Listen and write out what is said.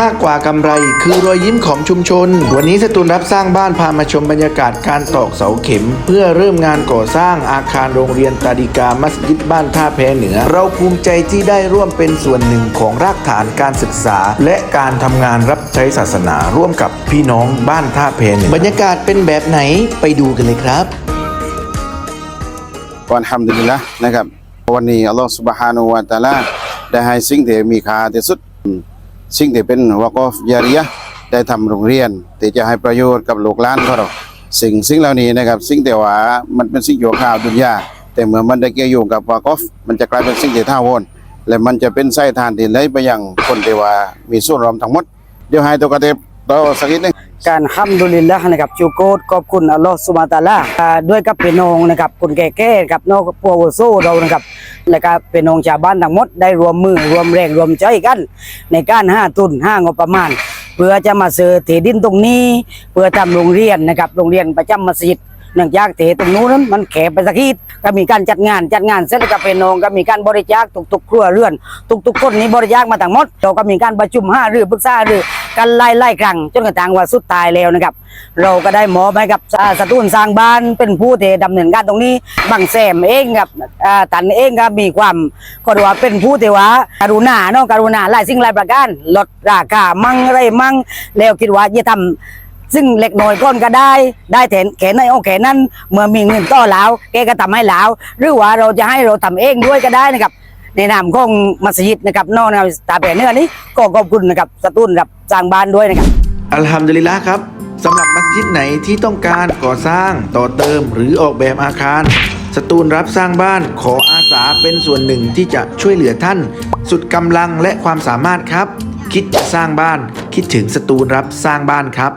มากกว่ากำไรคือรอยยิ้มของชุมชน วันนี้สตูนรับสร้างบ้านพามาชมบรรยากาศการตอกเสาเข็ม เพื่อเริ่มงานก่อสร้างอาคารโรงเรียนตาดิกามัสยิดบ้านท่าแพเหนือ เราภูมิใจที่ได้ร่วมเป็นส่วนหนึ่งของรากฐานการศึกษา และการทำงานรับใช้ศาสนาร่วมกับพี่น้องบ้านท่าแพเหนือบรรยากาศเป็นแบบไหนไปดูกันเลยครับก็อัลฮัมดุลิลละนะครับวันนี้อัลลอฮฺสุบฮานุวะตะอาลาได้ให้สิ่งที่มีค่าที่สุด สิ่งที่เป็นวากอฟยาริยะได้ทำโรงเรียนที่จะให้ประโยชน์กับลูกหลานเขาเราสิ่งสิ่งเหล่านี้นะครับ สิ่งแต่ว่ามันเป็นสิ่งชั่วคาวดุนยาแต่เมื่อมันได้เกี่ยวโยงกับวากอฟมันจะกลายเป็นสิ่งที่ท่าวอนและมันจะเป็นไส้ทานที่ไหลไปยังคนที่ว่ามีส่วนรวมทั้งหมดเดี๋ยวให้ตัวกระเทบต่อสักนิดหนึง การห้ามดุลิลละนะครับจูโกดขอบคุณอัลลอฮฺสุมาตาลาอ่าด้วยกับเป็นองนะครับคุณแก่แก่กับน้องพวกโซเรานะครับและก็เป็นองชาวบ้านทั้งหมดได้รวมมือรวมแรงรวมใจกัน ในการห้าทุนห้างบประมาณ เพื่อจะมาซื้อที่ดินตรงนี้ เพื่อทำโรงเรียนนะครับโรงเรียนประจำมัสยิด เนื่องจากที่ตรงนู้นนั้นมันแคบไปสักทีก็มีการจัดงานจัดงานเสร็จแล้วก็พี่น้องก็มีการบริจาคทุกๆครัวเรือน ทุกๆคนนี้บริจาคมาทั้งหมดเราก็มีการประชุมห้ารือปรึกษารือกันไล่ไล่ครั้งจนกระทั่งว่าสุดท้ายแล้วนะครับ เราก็ได้หมอบให้กับอ่าสตูนสร้างบ้านเป็นผู้ที่ดำเนินการตรงนี้บางแซมเองครับตันเองก็มีความก็เรียกว่าเป็นผู้ที่ว่าการุณาเนาะการุณาหลายสิ่งหลายประการลดราคามั่งไรมั่งแล้วคิดว่าจะทำ ซึ่งเล็กน้อยก้อนก็ได้ ได้แถนแขนในโอแขนนั้นเมื่อมีเงินต่อแล้วแกก็ทำให้แล้วหรือว่าเราจะให้เราทำเองด้วยก็ได้นะครับในนามของมัสยิดนะครับนอกแนวตาแผ่เนื้อนี้ก็ขอบคุณนะครับสตูนกับสร้างบ้านด้วยนะครับอัลฮัมดุลิลละครับสำหรับมัสยิดไหนที่ต้องการก่อสร้างต่อเติมหรือออกแบบอาคาร สตูลรับสร้างบ้านขออาสาเป็นส่วนหนึ่งที่จะช่วยเหลือท่าน สุดกำลังและความสามารถครับ คิดจะสร้างบ้านคิดถึงสตูลรับสร้างบ้านครับ